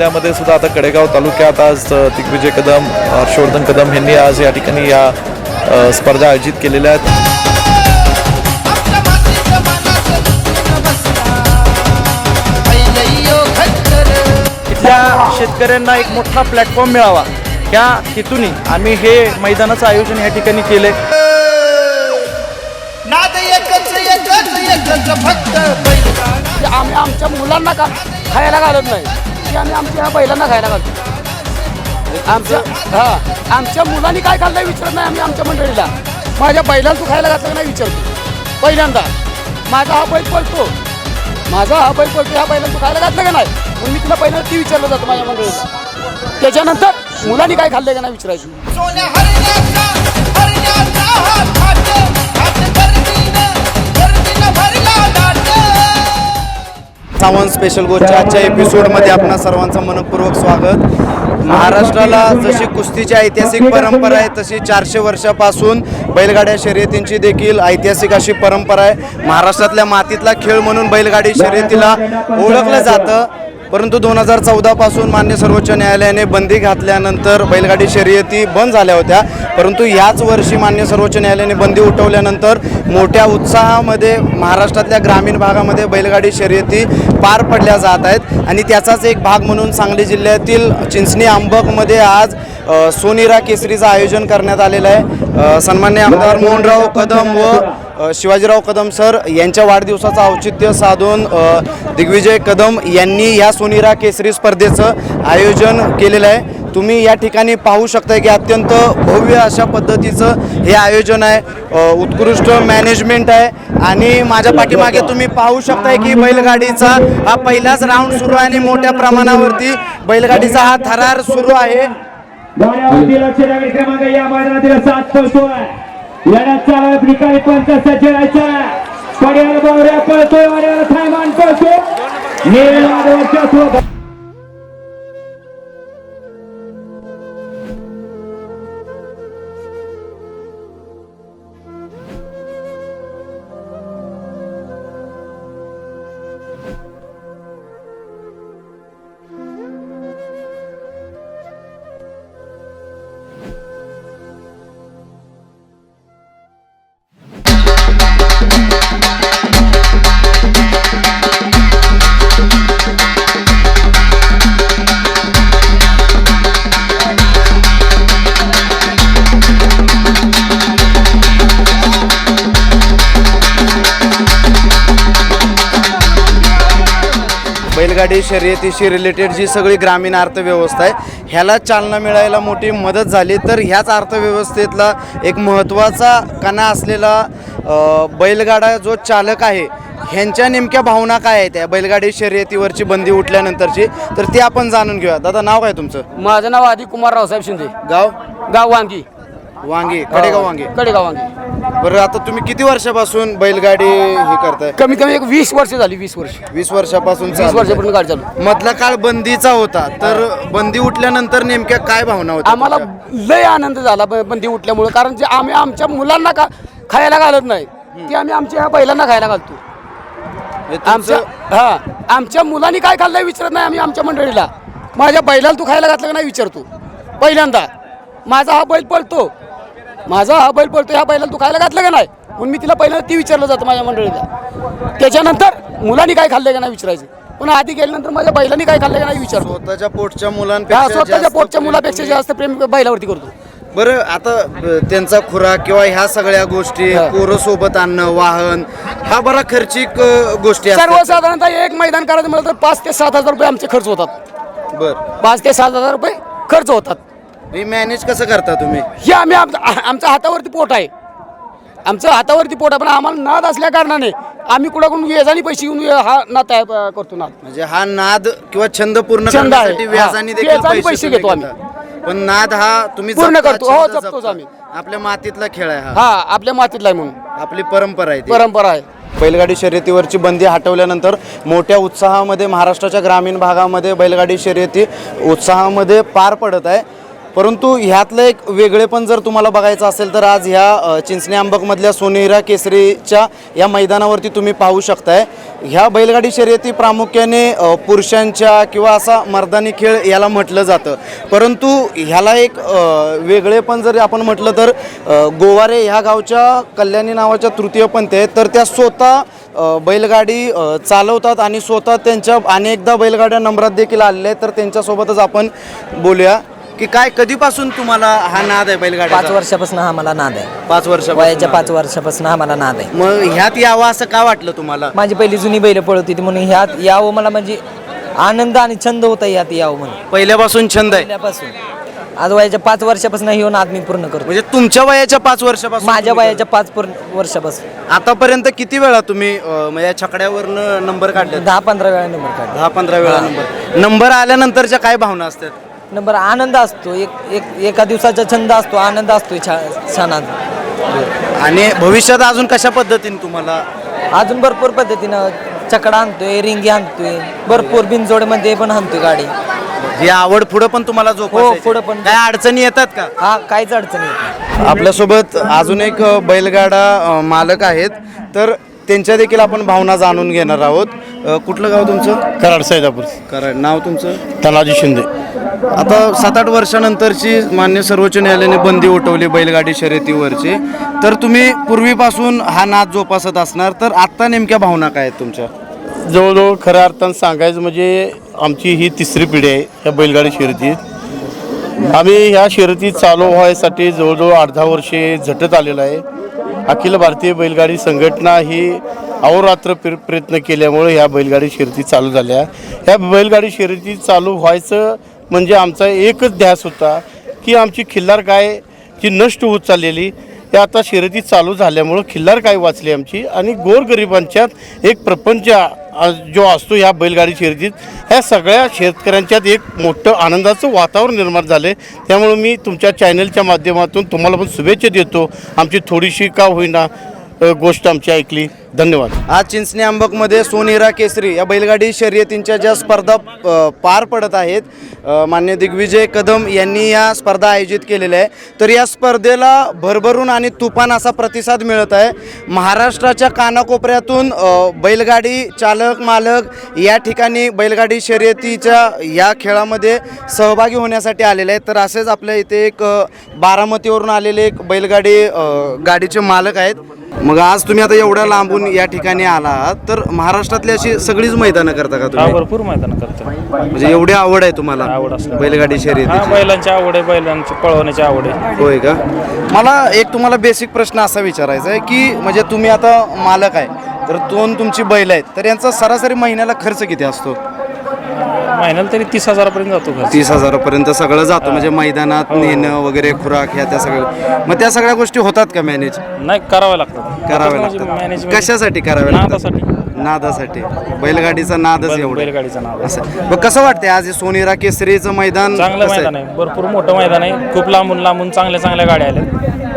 जिल्ह्यामध्ये सुद्धा आता कडेगाव तालुक्यात आज दिग्विजय कदम हर्षवर्धन कदम यांनी आज या ठिकाणी या स्पर्धा आयोजित केलेल्या आहेत. शेतकऱ्यांना एक मोठा प्लॅटफॉर्म मिळावा. ह्या हेतूने आम्ही हे मैदानाचं आयोजन या ठिकाणी केले आम्ही आमच्या मुलांना का खायला घालत नाही? की आम्ही आमच्या ह्या बैलांना खायला घालतो. आमच्या हा. आमच्या मुलांनी काय खाल्लंय विचारत नाही आम्ही आमच्या मंडळीला. माझ्या बैलाला तू खायला घातलं नाही विचारतो. पहिल्यांदा. माझा हा बैल पळतो. माझा हा बैल पळतो ह्या बैलाला तू खायला घातलं का नाही? म्हणून मी तुला पहिल्यांदा ती विचारलं जातं माझ्या मंडळीला. त्याच्यानंतर मुलांनी काय खाल्लंय का नाही विचारायचं. सावंत स्पेशल गोष्टी आजच्या एपिसोडमध्ये आपणा सर्वांचं मनपूर्वक स्वागत. महाराष्ट्राला जशी कुस्तीची ऐतिहासिक परंपरा आहे तशी चारशे वर्षापासून बैलगाड्या शर्यतींची देखील ऐतिहासिक अशी परंपरा आहे. महाराष्ट्रातल्या मातीतला खेळ म्हणून बैलगाडी शर्यतीला ओळखलं जातं. परंतु दोन हजार चौदापासून मान्य सर्वोच्च न्यायालयाने बंदी घातल्यानंतर बैलगाडी शर्यती बंद झाल्या होत्या. परंतु याच वर्षी मान्य सर्वोच्च न्यायालयाने बंदी उठवल्यानंतर मोठ्या उत्साहामध्ये महाराष्ट्रातल्या ग्रामीण भागामध्ये बैलगाडी शर्यती पार पडल्या जात आहेत. आणि त्याचाच एक भाग म्हणून सांगली जिल्ह्यातील चिंचणी आंबकमध्ये आज सोनिरा केसरीचं आयोजन करण्यात आलेलं आहे. सन्मान्य आमदार मोहनराव कदम व शिवाजीराव कदम सर यांच्या वाढदिवसाचं औचित्य साधून दिग्विजय कदम यांनी या सोनीरा केसरी स्पर्धेचं आयोजन केलेलं आहे. तुम्ही या ठिकाणी पाहू शकताय की अत्यंत भव्य अशा पद्धतीचं हे आयोजन आहे. उत्कृष्ट मॅनेजमेंट आहे. आणि माझ्या पाठीमागे तुम्ही पाहू शकताय की बैलगाडीचा हा पहिलाच राऊंड सुरू आहे आणि मोठ्या प्रमाणावरती बैलगाडीचा हा थरार सुरू आहे. लढ्याचा लक्ष निकाली पंच सज्ज राहायचा पड्याला बावऱ्या पळतोय. थायमान पळतो नील माधवच्या बैलगाडी शर्यतीशी रिलेटेड जी सगळी ग्रामीण अर्थव्यवस्था आहे ह्याला चालना मिळायला मोठी मदत झाली. तर ह्याच अर्थव्यवस्थेतला एक महत्त्वाचा कणा असलेला बैलगाडा जो चालक आहे ह्यांच्या नेमक्या भावना काय आहेत त्या बैलगाडी शर्यतीवरची बंदी उठल्यानंतरची? तर ते आपण जाणून घेऊया. दादा नाव काय तुमचं? माझं नाव आधी कुमार रावसाहेब शिंदे. गाव? गाव वांगी. वांगी कडेगाव वांगी. कडेगाव वांगी. बरं आता तुम्ही किती वर्षापासून बैलगाडी हे करताय? कमीत कमी एक वीस वर्ष झाली वीस वर्ष. वीस वर्षापासून वीस चालू. वर्षापर्यंत गाडी चालू. मधला काळ बंदीचा होता तर बंदी उठल्यानंतर नेमक्या काय भावना होत्या आम्हाला तुमच्या? लय आनंद झाला ब- बंदी उठल्यामुळे कारण जे आम्ही आमच्या मुलांना का खायला घालत नाही ते आम्ही आमच्या ह्या बैलांना खायला घालतो. हे आमच्या तुमचं- हा आमच्या मुलांनी काय खाल्लंय विचारत नाही आम्ही आमच्या मंडळीला. माझ्या बैलाला तू खायला घातलं का नाही विचारतो. पहिल्यांदा माझा हा बैल पळतो. माझा हा बैल पळतो ह्या बैलाला तू खायला घातलं का नाही? म्हणून मी तिला पहिल्यांदा ती विचारलं जातं माझ्या मंडळीला. त्याच्यानंतर मुलांनी काय खाल्लंय का नाही विचारायचं. पण आधी गेल्यानंतर माझ्या बैलांनी काय खाल्लंय का नाही विचारतो स्वतःच्या पोटच्या हा मुलांपेक्षा स्वतःच्या जास्त पोटच्या प्रेम मुलापेक्षा तुम्ही- जास्त प्रेम बैलावरती करतो. बरं आता अ, त्यांचा खुराक किंवा ह्या सगळ्या गोष्टी हा. पोरं सोबत आणणं वाहन हा बरा खर्चिक अ, गोष्टी असतात. सर्वसाधारणतः एक मैदान करायचं म्हटलं तर पाच ते सात हजार रुपये आमचे खर्च होतात. बर. पाच ते सात हजार रुपये खर्च होतात. हे मॅनेज कसं करता तुम्ही हे आम्ही आम- आमच्या हातावरती पोट आहे आमचं हातावरती पोट आहे पण आम्हाला नाद असल्या कारणाने आम्ही कुणाकडून व्याजाने पैसे घेऊन हा अं, करतो नाद म्हणजे हा नाद किंवा छंद पूर्ण छंद आहे. करण्यासाठी व्याजाने हा. देखील व्याजाने पैसे पैसे तुम्ही घेतो आम्ही. घेता. पण नाद हा तुम्ही पूर्ण जपता, करतो. हो, छंद जपतोच जपता. आम्ही. आपल्या मातीतला खेळ आहे हा हा आपल्या मातीतला आहे म्हणून आपली परंपरा आहे ती. परंपरा आहे बैलगाडी शर्यतीवरची बंदी हटवल्यानंतर मोठ्या उत्साहामध्ये महाराष्ट्राच्या ग्रामीण भागामध्ये बैलगाडी शर्यती उत्साहामध्ये पार पडत आहे परंतु ह्यातलं एक वेगळेपण जर तुम्हाला बघायचं असेल तर आज ह्या चिंचणे चिंचणी सोनेरा केसरीच्या या मैदानावरती तुम्ही पाहू शकताय. ह्या बैलगाडी शर्यती प्रामुख्याने पुरुषांच्या किंवा असा मर्दानी खेळ याला म्हटलं जातं. परंतु ह्याला एक वेगळेपण जर आपण म्हटलं तर गोवारे ह्या गावच्या कल्याणी नावाच्या तृतीयपंथ आहेत. तर त्या स्वतः बैलगाडी चालवतात आणि स्वतः त्यांच्या अनेकदा बैलगाड्या नंबरात देखील आलेल्या आहेत. तर त्यांच्यासोबतच आपण बोलूया. की काय कधीपासून तुम्हाला हा नाद आहे बैलगाड्या पाच वर्षापासून हा मला नाद आहे. पाच वर्ष वयाच्या पाच वर्षापासून हा मला नाद आहे. मग ह्यात यावं असं का वाटलं तुम्हाला? माझी पहिली जुनी बैल पळत होती म्हणून ह्यात यावं मला म्हणजे आनंद आणि छंद होता यात यावं म्हणून. पहिल्यापासून छंद आहे. पहिल्यापासून. आज वयाच्या पाच वर्षापासून हे नाद मी पूर्ण करतो. म्हणजे तुमच्या वयाच्या पाच वर्षापासून माझ्या तुम्ही वयाच्या पाच पूर्ण वर्षापासून. करता. आतापर्यंत किती वेळा तुम्ही अ, म्हणजे या छकड्यावरनं नंबर काढले दहा पंधरा वेळा नंबर काढला दहा पंधरा वेळा नंबर. नंबर आल्यानंतरच्या काय भावना असतात? नंबर आनंद असतो एक एक एका दिवसाचा छंद असतो आनंद असतो छा आणि भविष्यात अजून कशा पद्धतीने तुम्हाला अजून भरपूर पद्धतीनं चकडा आणतोय रिंगी आणतोय भरपूर बिनजोडमध्ये पण आणतोय गाडी. ही आवड पुढं पण तुम्हाला जो हो, पुढं पण. काय अडचणी येतात का? हा काहीच अडचण येत नाही. आपल्यासोबत अजून एक अ, बैलगाडा अ, मालक आहेत. तर त्यांच्या देखील आपण भावना जाणून घेणार आहोत. अ, कुठलं गाव तुमचं? कराड सैदापूर. कारण नाव तुमचं? तानाजी शिंदे. आता सात आठ वर्षानंतरची मान्य सर्वोच्च न्यायालयाने बंदी उठवली बैलगाडी शर्यतीवरची. तर तुम्ही पूर्वीपासून हा नाद जोपासत असणार तर आत्ता नेमक्या भावना काय आहेत तुमच्या? जवळजवळ खऱ्या अर्थानं सांगायचं म्हणजे आमची ही तिसरी पिढी आहे ह्या बैलगाडी शर्यतीत. आम्ही ह्या शर्यती चालू व्हायसाठी जवळजवळ दहा वर्षे झटत आलेलो आहे. अखिल भारतीय बैलगाडी संघटना ही अहोरात्र प्र प्रयत्न केल्यामुळे ह्या बैलगाडी शर्यती चालू झाल्या. ह्या बैलगाडी शर्यती चालू व्हायचं म्हणजे आमचा एकच ध्यास होता की आमची खिल्लार गाय जी नष्ट होत चाललेली ते आता शर्यती चालू झाल्यामुळं खिल्लार गाय वाचली आमची आणि गोरगरिबांच्यात एक प्रपंच जो असतो ह्या बैलगाडी शर्यतीत ह्या सगळ्या शेतकऱ्यांच्यात एक मोठं आनंदाचं वातावरण निर्माण झालं त्यामुळं मी तुमच्या चॅनलच्या माध्यमातून तुम्हाला पण शुभेच्छा देतो. आमची थोडीशी का होईना गोष्ट आमची ऐकली. धन्यवाद. आज चिंचणी अंबकमध्ये सोनेरा केसरी या बैलगाडी शर्यतींच्या ज्या स्पर्धा पार पडत आहेत मान्य दिग्विजय कदम यांनी या स्पर्धा आयोजित केलेल्या आहे तर या स्पर्धेला भरभरून आणि तुफान असा प्रतिसाद मिळत आहे. महाराष्ट्राच्या कानाकोपऱ्यातून बैलगाडी चालक मालक या ठिकाणी बैलगाडी शर्यतीच्या या खेळामध्ये सहभागी होण्यासाठी आलेले आहेत. तर असेच आपल्या इथे एक बारामतीवरून आलेले एक बैलगाडी गाडीचे मालक आहेत. मग आज तुम्ही आता एवढ्या लांबून या ठिकाणी आला तर महाराष्ट्रातली अशी सगळीच मैदानं करता का हा तुम्ही भरपूर मैदान करतो म्हणजे एवढी आवड आहे तुम्हाला? आवड असते. बैलगाडी हा शर्यतीची बैलांची आवड आहे बैलांची पळवण्याची आवड आहे. होय का? मला एक तुम्हाला बेसिक प्रश्न असा विचारायचा आहे की म्हणजे तुम्ही आता मालक आहे तर दोन तुमची बैल आहेत तर यांचा सरासरी महिन्याला खर्च किती असतो? महिन्याला तरी तीस हजारापर्यंत जातो खर्च तीस हजारापर्यंत सगळं जातं. म्हणजे मैदानात नेणं वगैरे खुराक ह्या त्या सगळ्या. मग त्या सगळ्या गोष्टी होतात का मॅनेज नाही करावं लागतं कराव्या लागतात. management- कशासाठी कराव्या लागतात? नादासाठी. नादासाठी. बैलगाडीचा नादच बैल- एवढा. बैलगाडीचा नाद. असं. मग कसं वाटतंय आज हे सोनेरा केसरीचं मैदान चांगलं कसं आहे? मैदान आहे. भरपूर मोठं मैदान आहे. खूप लांबून लांबून चांगल्या चांगल्या गाड्या आल्या.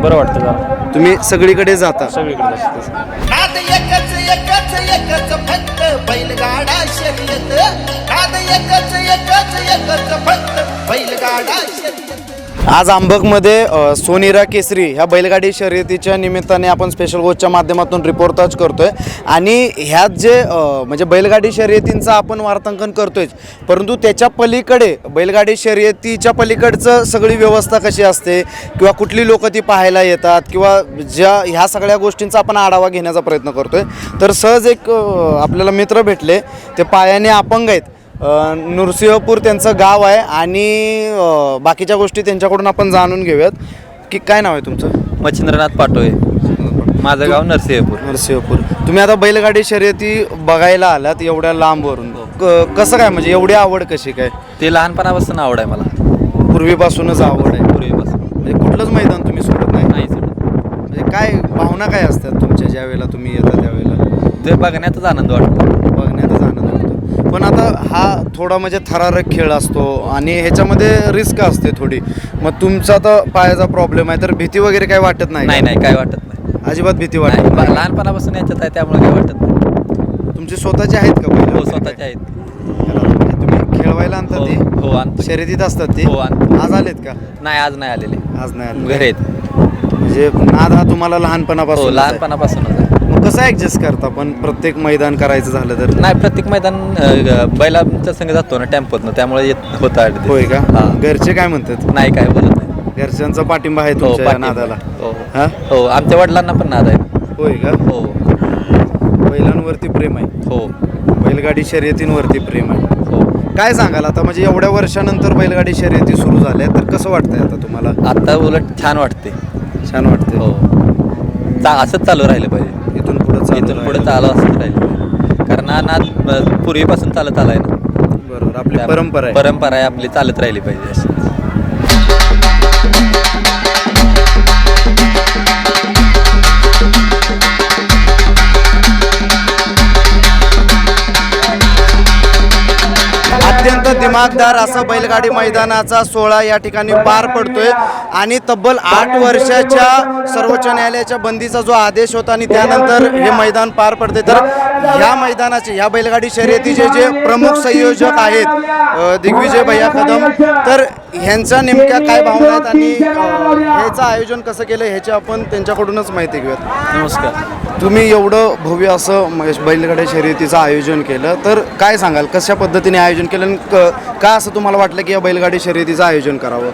बरं वाटतं जरा. तुम्ही सगळीकडे जाता. सगळीकडे जास्त. नाद एकच एकच एकच फक्त बैलगाडा शर्यत. एकच एकच एकच फक्त बैलगाडा. आज आंबकमध्ये अ, केसरी ह्या बैलगाडी शर्यतीच्या निमित्ताने आपण स्पेशल गोष्टच्या माध्यमातून रिपोर्टाज करतोय. आणि ह्यात जे अ, म्हणजे बैलगाडी शर्यतींचं आपण वार्तांकन करतोय परंतु त्याच्या पलीकडे बैलगाडी शर्यतीच्या पलीकडचं सगळी व्यवस्था कशी असते किंवा कुठली लोक ती पाहायला येतात किंवा ज्या ह्या सगळ्या गोष्टींचा आपण आढावा घेण्याचा प्रयत्न करतोय. तर सहज एक अ, आपल्याला मित्र भेटले ते पायाने अपंग आहेत. नृसिंहपूर त्यांचं गाव आहे आणि अ, बाकीच्या गोष्टी त्यांच्याकडून आपण जाणून घेऊयात. की काय नाव आहे तुमचं? मच्छिंद्रनाथ पाटोळे. माझं गाव नरसिंहपूर. नरसिंहपूर. तुम्ही आता बैलगाडी शर्यती बघायला आलात एवढ्या लांबवरून. क- कसं काय म्हणजे एवढी आवड कशी काय? ते लहानपणापासून आवड आहे मला. पूर्वीपासूनच आवड आहे. पूर्वीपासून. म्हणजे कुठलंच मैदान तुम्ही सोडत नाही. नाही सोडत. म्हणजे काय भावना काय असतात तुमच्या ज्या वेळेला तुम्ही येता त्यावेळेला? ते बघण्यातच आनंद वाटतो. पण आता हा थोडा म्हणजे थरारक खेळ असतो आणि ह्याच्यामध्ये रिस्क असते थोडी. मग तुमचा तर पायाचा प्रॉब्लेम आहे तर भीती वगैरे काय वाटत नाही नाही नाही काय वाटत नाही. अजिबात भीती नाही वाटत बा- लहानपणापासून याच्यात आहे त्यामुळे काय वाटत नाही. तुमचे स्वतःचे आहेत का बैल हो वगैरे स्वतःचे? आहेत. म्हणजे तुम्ही खेळवायला आणता हो ते? हो आणतो. शर्यतीत असतात ते? हो, आणतो. आज आलेत का? नाही आज नाही आलेले. आज नाही आले घरी आहेत. म्हणजे नाद हा तुम्हाला लहानपणापासून हो लहानपणापासूनच आहे. मग कसं ऍडजस्ट करता पण प्रत्येक मैदान करायचं झालं तर? नाही प्रत्येक मैदान अ, बैलांच्या संग जातो ना टेम्पोतनं त्यामुळे येत होतं. होय का? हा. घरचे काय म्हणतात? नाही काय बोलत नाही. घरच्यांचा पाठिंबा आहे हो तुमच्या या पाठिंबा. नादाला. हो. हा? हो आमच्या वडिलांना पण नाद आहे. होय का? हो. बैलांवरती प्रेम आहे. हो. बैलगाडी शर्यतींवरती प्रेम आहे. हो. काय सांगाल आता? म्हणजे एवढ्या वर्षानंतर बैलगाडी शर्यती सुरू झाल्या तर कसं वाटतंय आता तुम्हाला? आता उलट छान वाटते छान वाटतंय. हो. चा असंच चालू राहिलं पाहिजे. पुढे इथून पुढे चालू असंच राहिलं. कारण हा नाद अ, पूर्वीपासून चालत आलाय ना. बरोबर आपली परंपरा आहे. परंपरा आहे आपली चालत राहिली पाहिजे दिमागदार असा बैलगाडी मैदानाचा सोहळा या ठिकाणी पार पडतोय. आणि तब्बल आठ वर्षाच्या सर्वोच्च न्यायालयाच्या बंदीचा जो आदेश होता आणि त्यानंतर हे मैदान पार पडते. तर ह्या मैदानाचे ह्या बैलगाडी शर्यतीचे जे प्रमुख संयोजक आहेत दिग्विजय भैया कदम तर ह्यांच्या नेमक्या काय भावना आहेत आणि ह्याचं आयोजन कसं केलं ह्याची आपण त्यांच्याकडूनच माहिती घेऊयात. नमस्कार. तुम्ही एवढं भव्य असं म- बैलगाड्या शर्यतीचं आयोजन केलं तर काय सांगाल? कशा पद्धतीने आयोजन केलं आणि क- का असं तुम्हाला वाटलं की या बैलगाडी शर्यतीचं आयोजन करावं?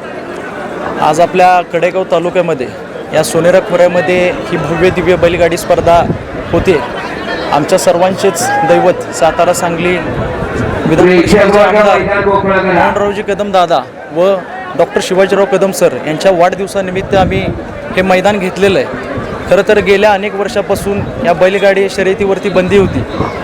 आज आपल्या कडेगाव तालुक्यामध्ये या सोनेरा खोऱ्यामध्ये ही भव्य दिव्य बैलगाडी स्पर्धा होते. आमच्या सर्वांचेच दैवत सातारा सांगली आमदार मोहनरावजी कदम दादा व डॉक्टर शिवाजीराव कदम सर यांच्या वाढदिवसानिमित्त आम्ही हे मैदान घेतलेलं आहे. खरं तर गेल्या अनेक वर्षापासून या बैलगाडी शर्यतीवरती बंदी होती.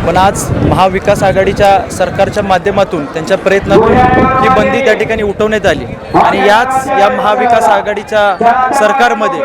पण आज महाविकास आघाडीच्या सरकारच्या माध्यमातून त्यांच्या प्रयत्नातून ही बंदी त्या ठिकाणी उठवण्यात आली. आणि याच या महाविकास आघाडीच्या सरकारमध्ये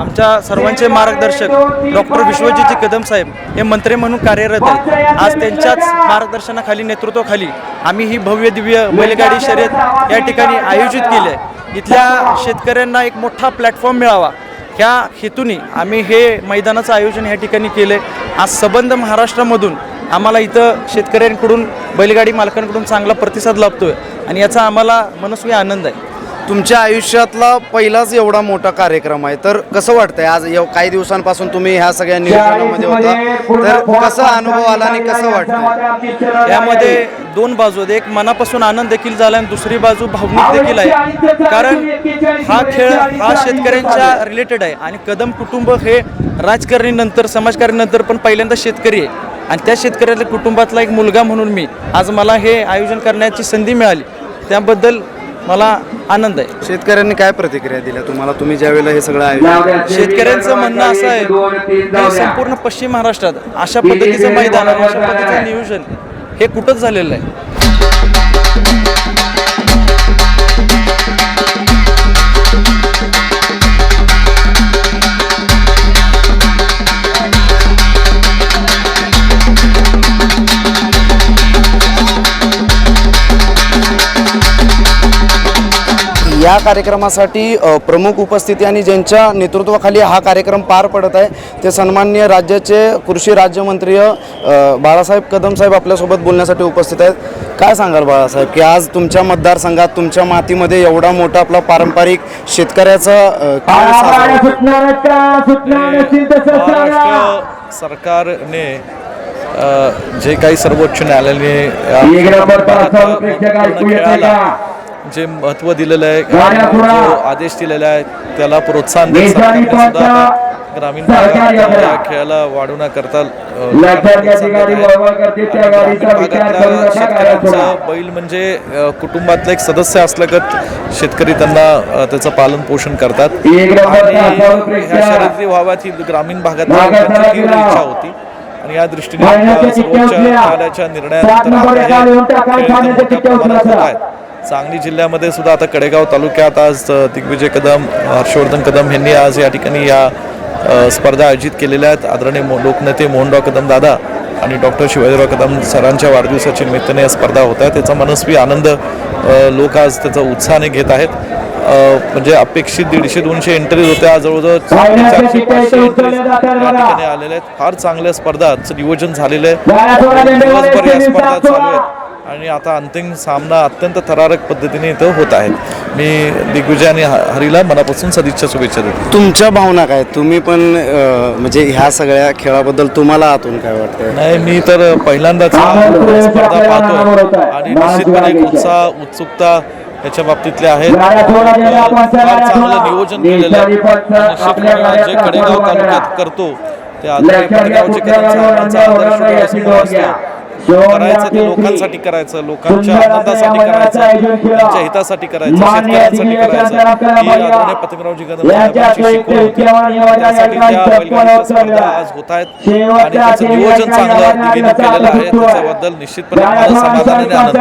आमच्या सर्वांचे मार्गदर्शक डॉक्टर विश्वजितजी कदम साहेब हे मंत्री म्हणून कार्यरत आहेत. आज त्यांच्याच मार्गदर्शनाखाली नेतृत्वाखाली आम्ही ही भव्य दिव्य बैलगाडी शर्यत या ठिकाणी आयोजित केली आहे. इथल्या शेतकऱ्यांना एक मोठा प्लॅटफॉर्म मिळावा. ह्या हेतूने आम्ही हे मैदानाचं आयोजन या ठिकाणी केलं आहे आज सबंध महाराष्ट्रामधून आम्हाला इथं शेतकऱ्यांकडून बैलगाडी मालकांकडून चांगला प्रतिसाद लाभतोय. आणि याचा आम्हाला मनस्वी आनंद आहे. तुमच्या आयुष्यातला पहिलाच एवढा मोठा कार्यक्रम आहे. तर कसं वाटतंय? आज एव- काही दिवसांपासून तुम्ही ह्या सगळ्या नियोजनामध्ये होता. तर कसा अनुभव आला आणि कसं वाटतं यामध्ये दोन बाजू आहेत. एक मनापासून आनंद देखील झाला आणि दुसरी बाजू भावनिक देखील आहे. कारण हा खेळ हा शेतकऱ्यांच्या रिलेटेड आहे. आणि कदम कुटुंब हे राजकारणीनंतर समाजकारणीनंतर पण पहिल्यांदा शेतकरी आहे. आणि त्या शेतकऱ्याच्या कुटुंबातला एक मुलगा म्हणून मी आज मला हे आयोजन करण्याची संधी मिळाली. त्याबद्दल मला आनंद आहे. शेतकऱ्यांनी काय प्रतिक्रिया दिल्या तुम्हाला? तुम्ही ज्या वेळेला हे सगळं आयोजन शेतकऱ्यांचं म्हणणं असं आहे की संपूर्ण पश्चिम महाराष्ट्रात अशा पद्धतीचं मैदान आणि अशा पद्धतीचं नियोजन हे कुठंच झालेलं आहे या कार्यक्रमासाठी प्रमुख उपस्थिती आणि ज्यांच्या नेतृत्वाखाली हा कार्यक्रम पार पडत आहे ते सन्माननीय राज्याचे कृषी राज्यमंत्री बाळासाहेब कदम साहेब आपल्यासोबत बोलण्यासाठी उपस्थित आहेत. काय सांगाल बाळासाहेब की आज तुमच्या मतदारसंघात तुमच्या मातीमध्ये एवढा मोठा आपला पारंपरिक शेतकऱ्याचा सरकारने जे काही सर्वोच्च न्यायालयाने जे महत्त्व दिलेलं आहे. जो आदेश दिलेला आहे त्याला प्रोत्साहन देत सुद्धा ग्रामीण भागात खेळाला वाढवण्याकरता भागातल्या शेतकऱ्यांचं. बैल म्हणजे कुटुंबातलं एक सदस्य असल्यागत शेतकरी त्यांना त्याचं पालन पोषण करतात आणि. ह्या शर्यती व्हाव्यात ही ग्रामीण भागात भागात लोकांची तीव्र राहिला. इच्छा होती आणि या दृष्टीने सर्वोच्च. न्यायालयाच्या निर्णयानंतर सांगली जिल्ह्यामध्ये सुद्धा आता कडेगाव तालुक्यात आज दिग्विजय कदम हर्षवर्धन कदम यांनी आज या ठिकाणी या स्पर्धा आयोजित केलेल्या आहेत. आदरणीय लोकनेते मोहनराव कदम दादा आणि डॉक्टर शिवाजीराव कदम सरांच्या वाढदिवसाच्या निमित्ताने या स्पर्धा होत आहेत. त्याचा मनस्वी आनंद लोक आज त्याचा उत्साहाने घेत आहेत. म्हणजे अपेक्षित दीडशे दोनशे एंट्रीज होत्या. जवळजवळ चारशे पाचशे entries या ठिकाणी आलेल्या आहेत. फार चांगल्या स्पर्धाचं नियोजन झालेलं आहे. दिवसभर या स्पर्धा चालू आहेत. आणि आता अंतिम सामना अत्यंत थरारक पद्धतीने इथं होत आहेत मी दिग्विजय आणि ह- हरीला मनापासून सदिच्छा शुभेच्छा देतो. तुमच्या भावना काय? तुम्ही पण म्हणजे ह्या सगळ्या खेळाबद्दल तुम्हाला आतून काय वाटतं नाही मी तर पहिल्यांदाच स्पर्धा पाहतोय. आणि निश्चितपणे एक उत्साह उत्सुकता याच्या बाबतीतले आहेत. चांगलं नियोजन केलेलं आहे. जे कडेगाव तालुक्यात करतो ते आदरणीय कडेगावचे आदर्श करायचं ते लोकांसाठी करायचं लोकांच्या आनंदासाठी करायचं त्यांच्या हितासाठी करायचं शेतकऱ्यांसाठी करायचं. पतंगरावजी कदम त्यासाठी त्या बैलगाडीच्या स्पर्धा आज होत आहेत. आणि त्याचं नियोजन चांगलं केलेलं आहे. त्याच्याबद्दल निश्चितपणे माझं समाधान आणि आनंद.